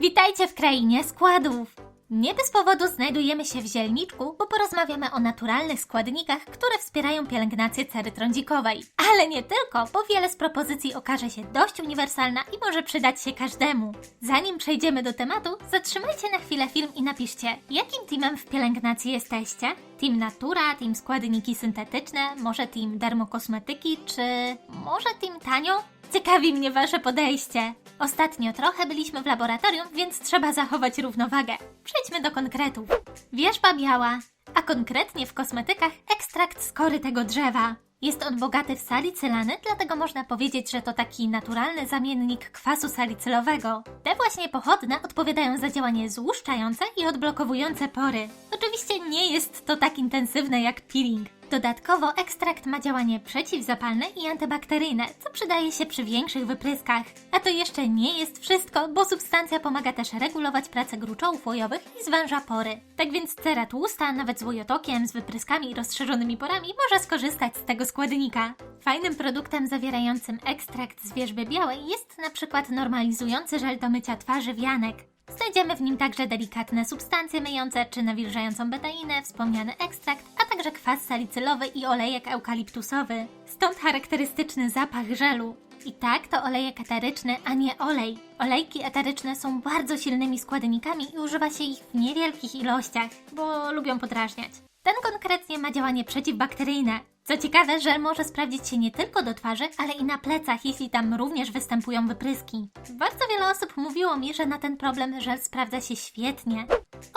Witajcie w krainie składów! Nie bez powodu znajdujemy się w zielniczku, bo porozmawiamy o naturalnych składnikach, które wspierają pielęgnację cery trądzikowej. Ale nie tylko, bo wiele z propozycji okaże się dość uniwersalna i może przydać się każdemu. Zanim przejdziemy do tematu, zatrzymajcie na chwilę film i napiszcie, jakim teamem w pielęgnacji jesteście? Team Natura, team składniki syntetyczne, może team dermokosmetyki, czy może team tanio? Ciekawi mnie Wasze podejście. Ostatnio trochę byliśmy w laboratorium, więc trzeba zachować równowagę. Przejdźmy do konkretów. Wierzba biała, a konkretnie w kosmetykach ekstrakt z kory tego drzewa. Jest on bogaty w salicylany, dlatego można powiedzieć, że to taki naturalny zamiennik kwasu salicylowego. Te właśnie pochodne odpowiadają za działanie złuszczające i odblokowujące pory. Oczywiście nie jest to tak intensywne jak peeling. Dodatkowo ekstrakt ma działanie przeciwzapalne i antybakteryjne, co przydaje się przy większych wypryskach. A to jeszcze nie jest wszystko, bo substancja pomaga też regulować pracę gruczołów łojowych i zwęża pory. Tak więc cera tłusta, nawet z łojotokiem, z wypryskami i rozszerzonymi porami, może skorzystać z tego składnika. Fajnym produktem zawierającym ekstrakt z wierzby białej jest na przykład normalizujący żel do mycia twarzy wianek. Znajdziemy w nim także delikatne substancje myjące czy nawilżającą betainę, wspomniany ekstrakt, a także kwas salicylowy i olejek eukaliptusowy. Stąd charakterystyczny zapach żelu. I tak to olejek eteryczny, a nie olej. Olejki eteryczne są bardzo silnymi składnikami i używa się ich w niewielkich ilościach, bo lubią podrażniać. Ten konkretnie ma działanie przeciwbakteryjne. Co ciekawe, żel może sprawdzić się nie tylko do twarzy, ale i na plecach, jeśli tam również występują wypryski. Bardzo wiele osób mówiło mi, że na ten problem żel sprawdza się świetnie.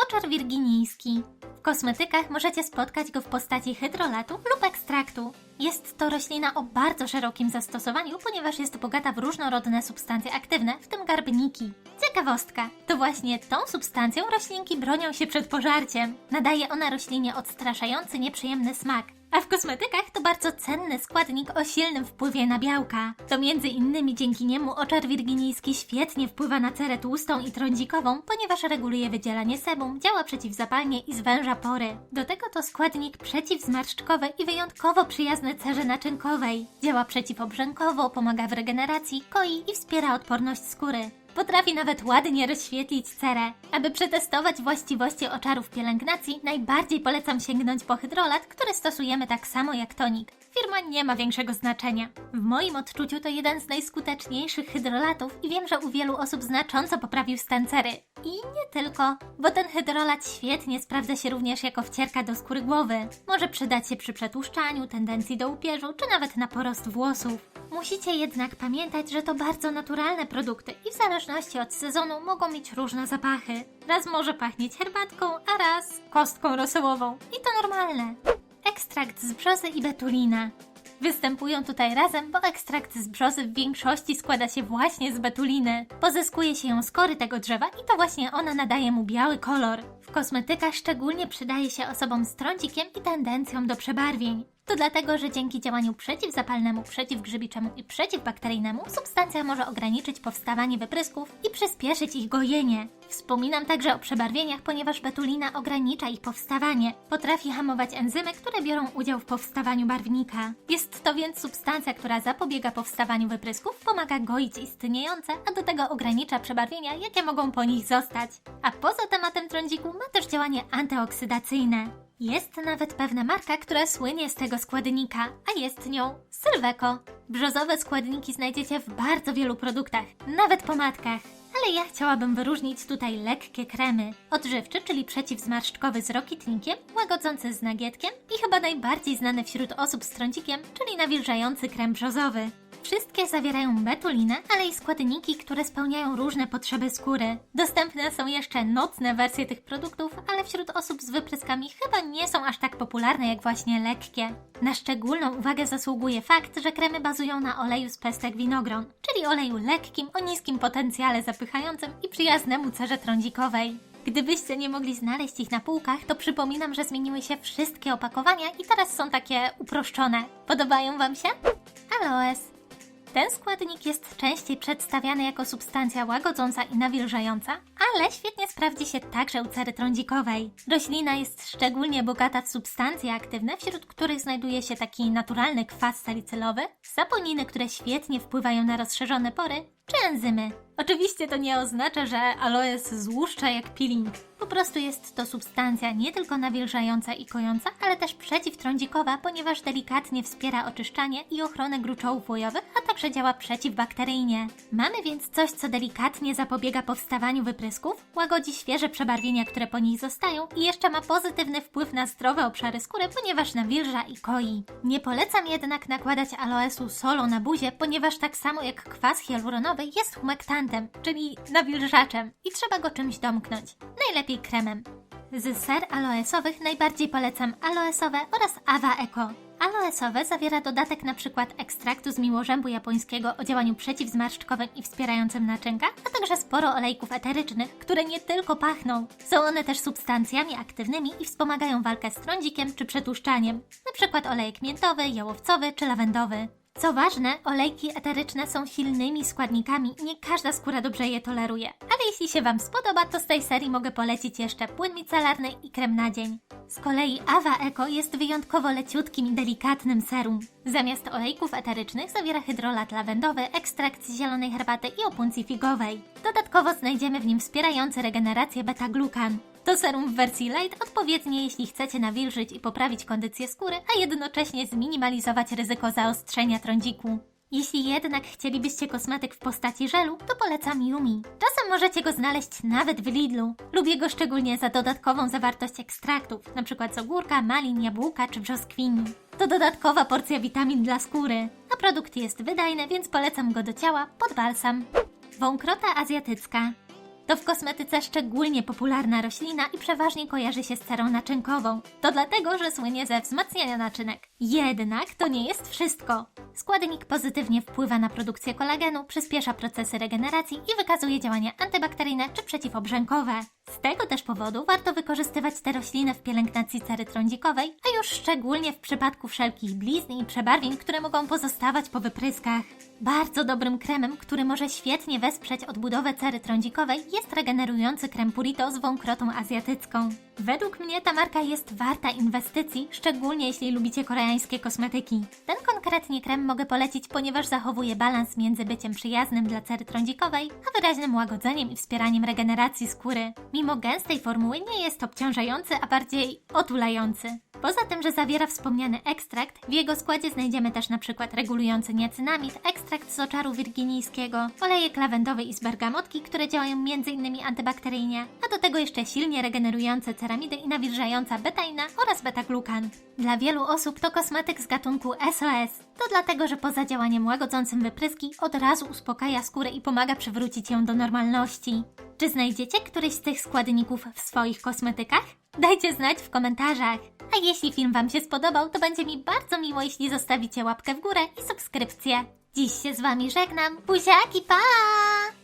Oczar wirginijski. W kosmetykach możecie spotkać go w postaci hydrolatu lub ekstraktu. Jest to roślina o bardzo szerokim zastosowaniu, ponieważ jest bogata w różnorodne substancje aktywne, w tym garbniki. Ciekawostka, to właśnie tą substancją roślinki bronią się przed pożarciem. Nadaje ona roślinie odstraszający, nieprzyjemny smak. A w kosmetykach to bardzo cenny składnik o silnym wpływie na białka. To między innymi dzięki niemu oczar wirginijski świetnie wpływa na cerę tłustą i trądzikową, ponieważ reguluje wydzielanie sebum, działa przeciwzapalnie i zwęża pory. Do tego to składnik przeciwzmarszczkowy i wyjątkowo przyjazny cerze naczynkowej. Działa przeciwobrzękowo, pomaga w regeneracji, koi i wspiera odporność skóry. Potrafi nawet ładnie rozświetlić cerę. Aby przetestować właściwości oczarów pielęgnacji, najbardziej polecam sięgnąć po hydrolat, który stosujemy tak samo jak tonik. Firma nie ma większego znaczenia. W moim odczuciu to jeden z najskuteczniejszych hydrolatów i wiem, że u wielu osób znacząco poprawił stan cery. I nie tylko, bo ten hydrolat świetnie sprawdza się również jako wcierka do skóry głowy. Może przydać się przy przetłuszczaniu, tendencji do upierzu, czy nawet na porost włosów. Musicie jednak pamiętać, że to bardzo naturalne produkty i w zależności od sezonu mogą mieć różne zapachy. Raz może pachnieć herbatką, a raz kostką rosołową. I to normalne. Ekstrakt z brzozy i betulina. Występują tutaj razem, bo ekstrakt z brzozy w większości składa się właśnie z betuliny. Pozyskuje się ją z kory tego drzewa i to właśnie ona nadaje mu biały kolor. W kosmetykach szczególnie przydaje się osobom z trądzikiem i tendencją do przebarwień. To dlatego, że dzięki działaniu przeciwzapalnemu, przeciwgrzybiczemu i przeciwbakteryjnemu substancja może ograniczyć powstawanie wyprysków i przyspieszyć ich gojenie. Wspominam także o przebarwieniach, ponieważ betulina ogranicza ich powstawanie. Potrafi hamować enzymy, które biorą udział w powstawaniu barwnika. Jest to więc substancja, która zapobiega powstawaniu wyprysków, pomaga goić istniejące, a do tego ogranicza przebarwienia, jakie mogą po nich zostać. A poza tematem trądziku ma też działanie antyoksydacyjne. Jest nawet pewna marka, która słynie z tego składnika, a jest nią Sylweko. Brzozowe składniki znajdziecie w bardzo wielu produktach, nawet pomadkach. Ale ja chciałabym wyróżnić tutaj lekkie kremy. Odżywczy, czyli przeciwzmarszczkowy z rokitnikiem, łagodzący z nagietkiem i chyba najbardziej znany wśród osób z trądzikiem, czyli nawilżający krem brzozowy. Wszystkie zawierają betulinę, ale i składniki, które spełniają różne potrzeby skóry. Dostępne są jeszcze nocne wersje tych produktów, ale wśród osób z wypryskami chyba nie są aż tak popularne jak właśnie lekkie. Na szczególną uwagę zasługuje fakt, że kremy bazują na oleju z pestek winogron, czyli oleju lekkim o niskim potencjale zapychającym i przyjaznemu cerze trądzikowej. Gdybyście nie mogli znaleźć ich na półkach, to przypominam, że zmieniły się wszystkie opakowania i teraz są takie uproszczone. Podobają Wam się? Aloes. Ten składnik jest częściej przedstawiany jako substancja łagodząca i nawilżająca, ale świetnie sprawdzi się także u cery trądzikowej. Roślina jest szczególnie bogata w substancje aktywne, wśród których znajduje się taki naturalny kwas salicylowy, saponiny, które świetnie wpływają na rozszerzone pory czy enzymy. Oczywiście to nie oznacza, że aloes złuszcza jak peeling. Po prostu jest to substancja nie tylko nawilżająca i kojąca, ale też przeciwtrądzikowa, ponieważ delikatnie wspiera oczyszczanie i ochronę gruczołów łojowych, a także działa przeciwbakteryjnie. Mamy więc coś, co delikatnie zapobiega powstawaniu wyprysków, łagodzi świeże przebarwienia, które po nich zostają i jeszcze ma pozytywny wpływ na zdrowe obszary skóry, ponieważ nawilża i koi. Nie polecam jednak nakładać aloesu solo na buzię, ponieważ tak samo jak kwas hialuronowy jest humektantem, czyli nawilżaczem i trzeba go czymś domknąć. Najlepiej kremem. Z ser aloesowych najbardziej polecam aloesowe oraz Ava Eco. Aloesowe zawiera dodatek przykład ekstraktu z miłożębu japońskiego o działaniu przeciwzmarszczkowym i wspierającym naczynka, a także sporo olejków eterycznych, które nie tylko pachną. Są one też substancjami aktywnymi i wspomagają walkę z trądzikiem czy przetłuszczaniem, przykład olejek miętowy, jałowcowy czy lawendowy. Co ważne, olejki eteryczne są silnymi składnikami i nie każda skóra dobrze je toleruje. Ale jeśli się Wam spodoba, to z tej serii mogę polecić jeszcze płyn micelarny i krem na dzień. Z kolei Ava Eco jest wyjątkowo leciutkim i delikatnym serum. Zamiast olejków eterycznych zawiera hydrolat lawendowy, ekstrakt z zielonej herbaty i opuncji figowej. Dodatkowo znajdziemy w nim wspierający regenerację beta-glukan. To serum w wersji light odpowiednie, jeśli chcecie nawilżyć i poprawić kondycję skóry, a jednocześnie zminimalizować ryzyko zaostrzenia trądziku. Jeśli jednak chcielibyście kosmetyk w postaci żelu, to polecam Yumi. Czasem możecie go znaleźć nawet w Lidlu. Lubię go szczególnie za dodatkową zawartość ekstraktów, np. z ogórka, malin, jabłka czy brzoskwini. To dodatkowa porcja witamin dla skóry. A produkt jest wydajny, więc polecam go do ciała pod balsam. Wąkrota azjatycka. To w kosmetyce szczególnie popularna roślina i przeważnie kojarzy się z cerą naczynkową. To dlatego, że słynie ze wzmacniania naczynek. Jednak to nie jest wszystko. Składnik pozytywnie wpływa na produkcję kolagenu, przyspiesza procesy regeneracji i wykazuje działania antybakteryjne czy przeciwobrzękowe. Z tego też powodu warto wykorzystywać te rośliny w pielęgnacji cery trądzikowej, a już szczególnie w przypadku wszelkich blizn i przebarwień, które mogą pozostawać po wypryskach. Bardzo dobrym kremem, który może świetnie wesprzeć odbudowę cery trądzikowej, jest regenerujący krem Purito z wąkrotą azjatycką. Według mnie ta marka jest warta inwestycji, szczególnie jeśli lubicie koreańskie kosmetyki. Ten konkretnie krem mogę polecić, ponieważ zachowuje balans między byciem przyjaznym dla cery trądzikowej, a wyraźnym łagodzeniem i wspieraniem regeneracji skóry. Mimo gęstej formuły nie jest obciążający, a bardziej otulający. Poza tym, że zawiera wspomniany ekstrakt, w jego składzie znajdziemy też przykład regulujący niacynamid, ekstrakt z oczaru wirginijskiego, olejek lawendowy i z bergamotki, które działają m.in. antybakteryjnie, a do tego jeszcze silnie regenerujące ceramidy i nawilżająca betaina oraz beta-glukan. Dla wielu osób to kosmetyk z gatunku SOS. To dlatego, że poza działaniem łagodzącym wypryski od razu uspokaja skórę i pomaga przywrócić ją do normalności. Czy znajdziecie któryś z tych składników w swoich kosmetykach? Dajcie znać w komentarzach. A jeśli film Wam się spodobał, to będzie mi bardzo miło, jeśli zostawicie łapkę w górę i subskrypcję. Dziś się z Wami żegnam. Buziaki, pa!